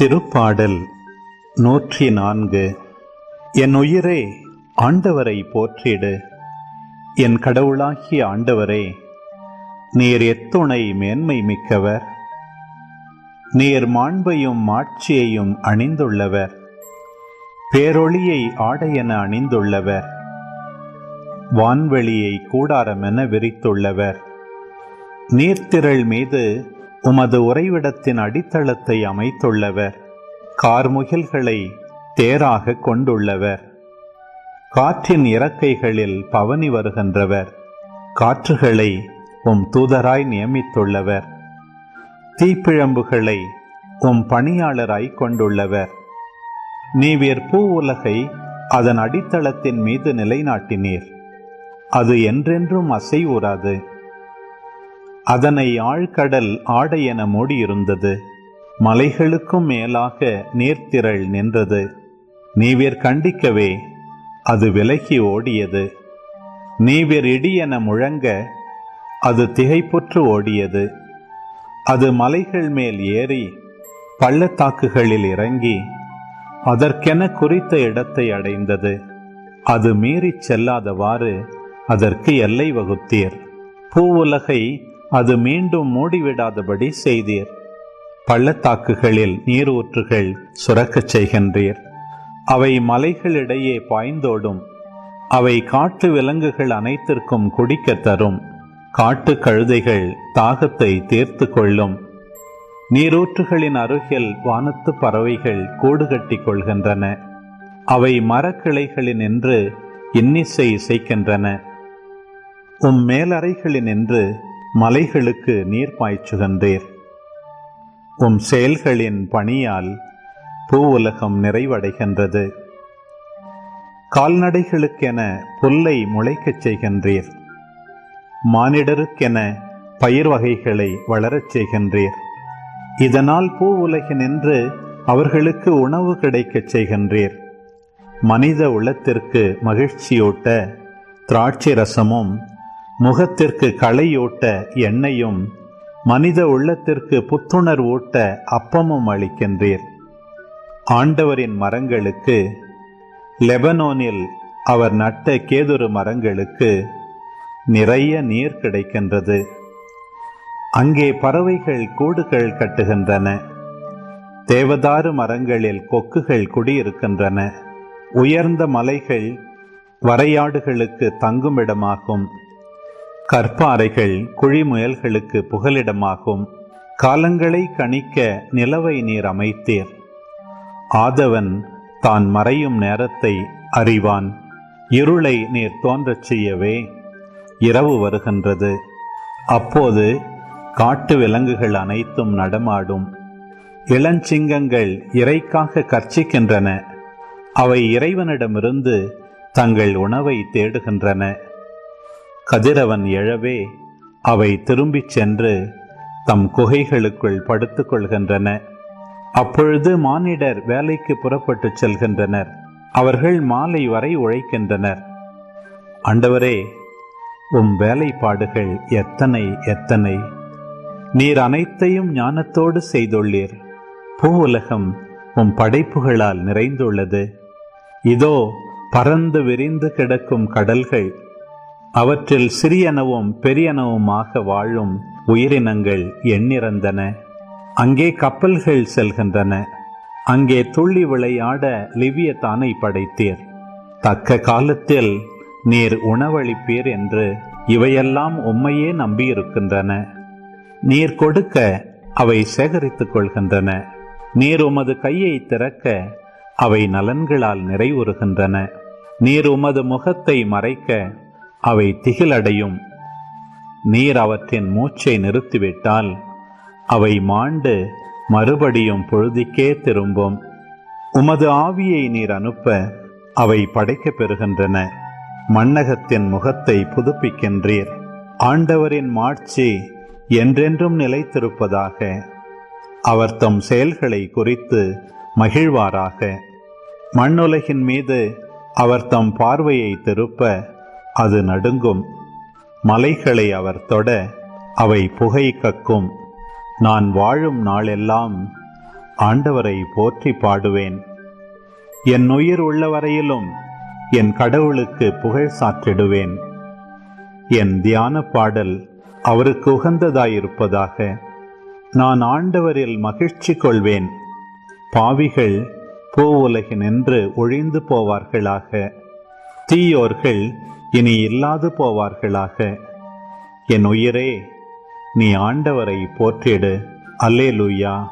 திருப்பாடல் நூற்றி நான்கு. என் உயிரே ஆண்டவரை போற்றிடு. என் கடவுளாகிய ஆண்டவரே நீர் எத்துணை மேன்மை மிக்கவர். நீர் மாண்பையும் மாட்சியையும் அணிந்துள்ளவர். பேரொளியை ஆடையென அணிந்துள்ளவர். வான்வெளியை கூடாரமென விரித்துள்ளவர். நீர்த்திரள் மீது உமது உறைவிடத்தின் அடித்தளத்தை அமைத்துள்ளவர். கார்முகில்களை தேராக கொண்டுள்ளவர். காற்றின் இறக்கைகளில் பவனி வருகின்றவர். காற்றுகளை உம் தூதராய் நியமித்துள்ளவர். தீப்பிழம்புகளை உம் பணியாளராய் கொண்டுள்ளவர். நீவிர் பூ உலகை அதன் அடித்தளத்தின் மீது நிலைநாட்டினீர். அது என்றென்றும் அசைவுறாது. அதனை ஆழ்கடல் ஆடை என மூடியிருந்தது. மலைகளுக்கும் மேலாக நீர்த்திரள் நின்றது. நீவிர் கண்டிக்கவே அது விலகி ஓடியது. நீவிர் இடி என முழங்க அது திகைப்புற்று ஓடியது. அது மலைகள் மேல் ஏறி பள்ளத்தாக்குகளில் இறங்கி அதற்கென குறித்த இடத்தை அடைந்தது. அது மீறிச் செல்லாதவாறு அதற்கு எல்லை வகுத்தீர். பூவுலகை அது மீண்டும் மூடிவிடாதபடி செய்தீர். பள்ளத்தாக்குகளில் நீரூற்றுகள் சுரக்கச் செய்கின்றீர். அவை மலைகளிடையே பாய்ந்தோடும் அவை காட்டு விலங்குகள் அனைத்திற்கும் குடிக்கத் தரும். காட்டு கழுதைகள் தாகத்தை தீர்த்து கொள்ளும். நீரூற்றுகளின் அருகில் வானத்து பறவைகள் கூடு கட்டிக் கொள்கின்றன. அவை மரக்கிளைகளினின்று இன்னிசை இசைக்கின்றன. உம் மேலறைகளினின்று மலைகளுக்கு நீர் பாய்ச்சுகின்றீர் உம் செயல்களின் பணியால் பூ உலகம் நிறைவடைகின்றது. கால்நடைகளுக்கென புல்லை முளைக்கச் செய்கின்றீர். மானிடருக்கென பயிர் வகைகளை வளரச் செய்கின்றீர். இதனால் பூ உலகினின்று அவர்களுக்கு உணவு கிடைக்கச் செய்கின்றீர். மனித உள்ளத்திற்கு மகிழ்ச்சியூட்ட திராட்சை ரசமும் முகத்திற்கு களையூட்ட எண்ணெயும் மனித உள்ளத்திற்கு புத்துணர்வூட்ட அப்பமும் அளிக்கின்றீர். ஆண்டவரின் மரங்களுக்கு லெபனோனில் அவர் நட்ட கேதுரு மரங்களுக்கு நிறைய நீர் கிடைக்கின்றது. அங்கே பறவைகள் கூடுகள் கட்டுகின்றன. தேவதாறு மரங்களில் கொக்குகள் குடியிருக்கின்றன. உயர்ந்த மலைகள் வரையாடுகளுக்கு தங்குமிடமாகும். கற்பாறைகள் குழிமுயல்களுக்கு புகலிடமாகும். காலங்களை கணிக்க நிலவை நீர் அமைத்தீர். ஆதவன் தான் மறையும் நேரத்தை அறிவான். இருளை நீர் தோன்றச் செய்யவே இரவு வருகின்றது. அப்போது காட்டு விலங்குகள் அனைத்தும் நடமாடும். இளஞ்சிங்கங்கள் இறைக்காக கர்ச்சிக்கின்றன அவை இறைவனிடமிருந்து தங்கள் உணவை தேடுகின்றன. கதிரவன் எழவே அவை திரும்பிச் சென்று தம் குகைகளுக்குள் படுத்துக்கொள்கின்றன அப்பொழுது மானிடர் வேலைக்கு புறப்பட்டுச் செல்கின்றனர். அவர்கள் மாலை வரை உழைக்கின்றனர். ஆண்டவரே உம் வேலைப்பாடுகள் எத்தனை எத்தனை? நீர் அனைத்தையும் ஞானத்தோடு செய்துள்ளீர். பூ உலகம் உம் படைப்புகளால் நிறைந்துள்ளது. இதோ பறந்து விரிந்து கிடக்கும் கடல்கள் அவற்றில் சிறியனவும் பெரியனவுமாக வாழும் உயிரினங்கள் எண்ணிறந்தன. அங்கே கப்பல்கள் செல்கின்றன. அங்கே துள்ளி விளையாட லிவிய தானை படைத்தீர். தக்க காலத்தில் நீர் உணவளிப்பீர் என்று இவையெல்லாம் உம்மையே நம்பியிருக்கின்றன. நீர் கொடுக்க அவை சேகரித்துக் கொள்கின்றன. நீர் உமது கையை திறக்க அவை நலன்களால் நிறைவுறுகின்றன. நீர் உமது முகத்தை மறைக்க அவை திகிலடையும். நீர் அவற்றின் மூச்சை நிறுத்திவிட்டால் அவை மாண்டு மறுபடியும் பொழுதிக்கே திரும்பும். உமது ஆவியை நீர் அனுப்ப அவை படைக்கப் பெறுகின்றன. மண்ணகத்தின் முகத்தை புதுப்பிக்கின்றீர். ஆண்டவரின் மாட்சி என்றென்றும் நிலைத்திருப்பதாக. அவர் தம் செயல்களை குறித்து மகிழ்வாராக. மண்ணுலகின் மீது அவர் தம் பார்வையை திருப்ப அது நடுங்கும். மலைகளை அவர் தொட அவை புகை கக்கும். நான் வாழும் நாளெல்லாம் ஆண்டவரை போற்றி பாடுவேன். என் உயிர் உள்ள வரையிலும் என் கடவுளுக்கு புகழ் சாற்றிடுவேன். என் தியான பாடல் அவருக்கு உகந்ததாயிருப்பதாக நான் ஆண்டவரில் மகிழ்ச்சி கொள்வேன். பாவிகள் பூவுலகினின்று ஒழிந்து போவார்களாக. தீயோர்கள் இனி இல்லாது போவார்களாக. என் உயிரே நீ ஆண்டவரை போற்றிடு. அல்லேலூயா.